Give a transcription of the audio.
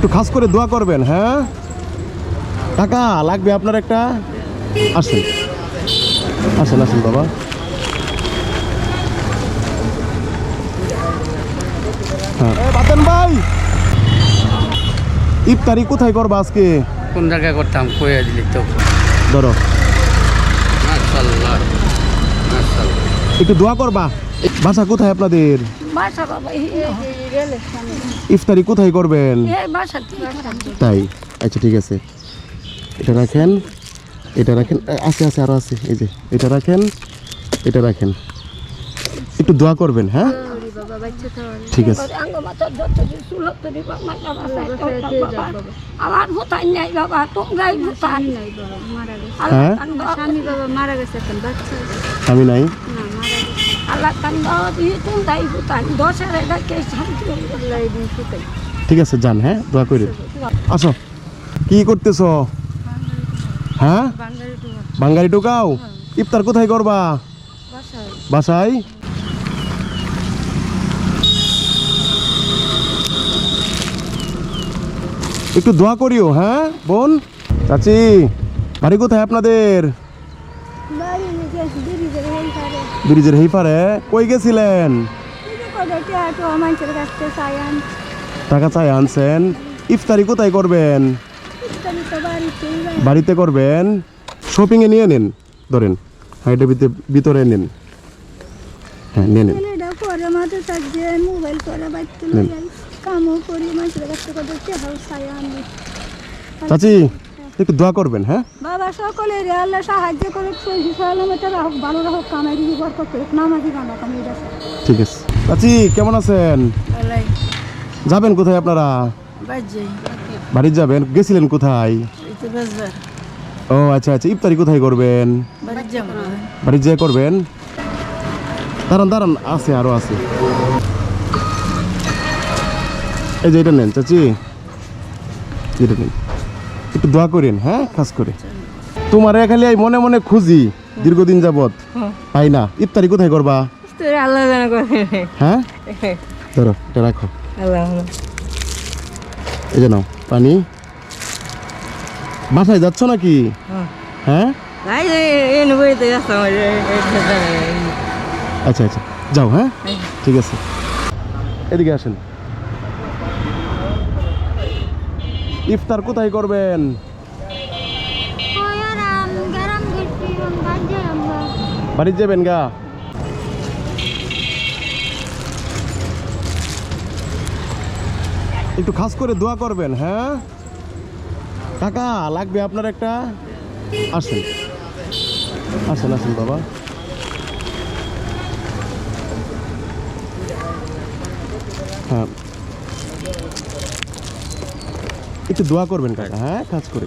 একটু খাস করে দোয়া করবেন হ্যাঁ? টাকা লাগবে আপনার একটা? আসেন। আসেন আসেন বাবা। হ্যাঁ। বাতেন ভাই! ইফতারি কোথায় করবা আজকে? কোন জায়গায় করতাম? কইয়া দিলি তো। ধরো। একটু দোয়া করবা। বাসা কোথায় আপনাদের? বাসা বাবা ইফতারি কোথায় করবেন? তাই? আচ্ছা ঠিক আছে। এটা রাখেন এটা রাখেন আছে আছে আরও আছে এই যে এটা রাখেন এটা রাখেন। একটু দোয়া করবেন হ্যাঁ? ঠিক আছে। নাই বাবা? স্বামী বাবা মারা গেছে। এখন বাচ্চা আছে। আমি নাই? ঠিক আছে যান হ্যাঁ দোয়া করে। আসো। কি করতেছ? হ্যাঁ? বাঙালি টুকা ঢুকাও? ইফতার কোথায় করবা? বাসায় বাসায়। একটু দোয়া করিও হ্যাঁ বোন? চাচি বাড়ি কোথায় আপনাদের বাড়ি গেছে দিদি করে হেল করে ব্রিজের হেই পারে কই গেছিলেন? টাকা চাই আনছেন। ইফতারি কোথায় করবেন? বাড়িতে করবেন? শপিংয়ে নিয়ে নিন। ধরেন, হাইটের ভিতরে নিন। হ্যাঁ নিয়ে নিন। চাচি একটু দোয়া করবেন হ্যাঁ? বাবা সকলের আল্লাহ সাহায্য করে সহি সালামতে রাখুক ভালো রাখুক কামাই দিবি বর করতে নামাজি গানা কামাই রাখে ঠিক আছে। চাচি কেমন আছেন? যাবেন কোথায় আপনারা? বাড়ি যাবেন? গেছিলেন কোথায়? ও আচ্ছা আচ্ছা ইফতারি কোথায় করবেন? বাড়ি যেয়ে করবেন? দাঁড়ান দাঁড়ান আছে আরও আছে। এই যে এটা নেন চাচি। এটা নেন। একটু দোয়া করেন হ্যাঁ? খাস করে। তোমার খালি এই মনে মনে খুঁজি দীর্ঘদিন যাবত পাই না। ইফতারি কোথায় করবা? আল্লাহ জানা করে। হ্যাঁ? ধরো এটা রাখো। আল্লাহ। এই যে নাও পানি। বাসায় যাচ্ছ নাকি? হ্যাঁ। আমার আচ্ছা আচ্ছা। যাও হ্যাঁ। ঠিক আছে। এদিকে আসেন। ইফতার কোথায় করবেন? বাড়ি যাবেন গা? একটু খাস করে দোয়া করবেন হ্যাঁ? টাকা লাগবে আপনার একটা? আসেন। আসেন আসেন বাবা। হ্যাঁ। একটু দোয়া করবেন কাকা হ্যাঁ? কাজ করে।